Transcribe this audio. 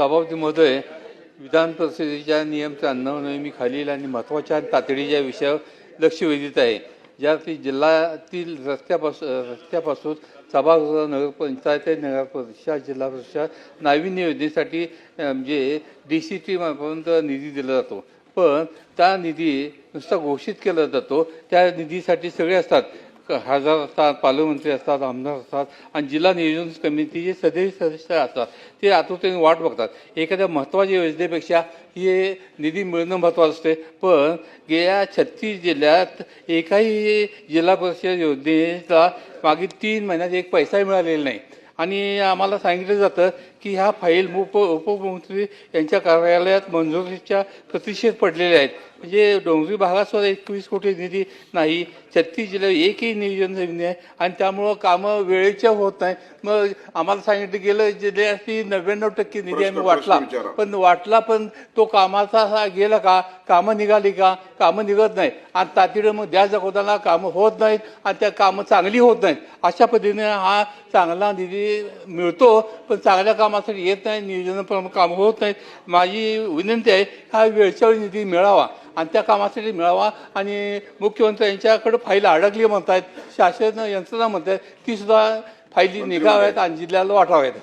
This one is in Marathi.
सभापती महोदय विधान परिषदेच्या नियम त्र्याण्णव खालील आणि महत्त्वाच्या तातडीच्या विषयावर लक्ष वेधित आहे. ज्यात जिल्ह्यातील रस्त्यापासून रस्त्यापासून सभागृह नगरपंचायत नगर परिषद जिल्हा परिषद नाविन्य योजनेसाठी म्हणजे डी सी टी मार्फत निधी दिला जातो. पण त्या निधी नुसता घोषित केला जातो. त्या निधीसाठी सगळे असतात. खासदार असतात पालकमंत्री असतात आमदार असतात आणि जिल्हा नियोजन समितीचे सदस्य सदस्य असतात. ते आतुरतेने वाट बघतात. एखाद्या महत्त्वाच्या योजनेपेक्षा हे निधी मिळणं महत्त्वाचं असते. पण गेल्या छत्तीस जिल्ह्यात एकाही जिल्हा परिषद योजनेचा मागील तीन महिन्यात एक पैसाही मिळालेला नाही. आणि आम्हाला सांगितलं जातं की ह्या फाईल उप उपमुख्यमंत्री यांच्या कार्यालयात मंजुरीच्या प्रतिषेध पडलेले आहेत. म्हणजे डोंगरी भागात सुद्धा एकवीस कोटी निधी नाही छत्तीस जिल्ह्यात एकही नियोजन नाही आणि त्यामुळं कामं वेळेच्या होत नाही. मग आम्हाला सांगितलं गेलं जिल्ह्याची नव्याण्णव टक्के निधी आम्ही वाटला. पण वाटला पण तो कामाचा गेला का? कामं निघाली का? कामं निघत नाही आणि तातडीनं मग द्या जगवताना कामं होत नाहीत आणि त्या कामं चांगली होत नाहीत. अशा पद्धतीने हा चांगला निधी मिळतो पण चांगल्या कामासाठी येत नाही नियोजनप्रमाणे कामं होत नाहीत माझी विनंती आहे हा वेळच्या वेळी निधी मिळावा आणि त्या कामासाठी मिळावा आणि मुख्यमंत्री यांच्याकडे फाईल अडकली म्हणतायत शासन यंत्रणा म्हणतायत ती सुद्धा फायली निघाव्यात आणि जिल्ह्याला वाटाव्यात.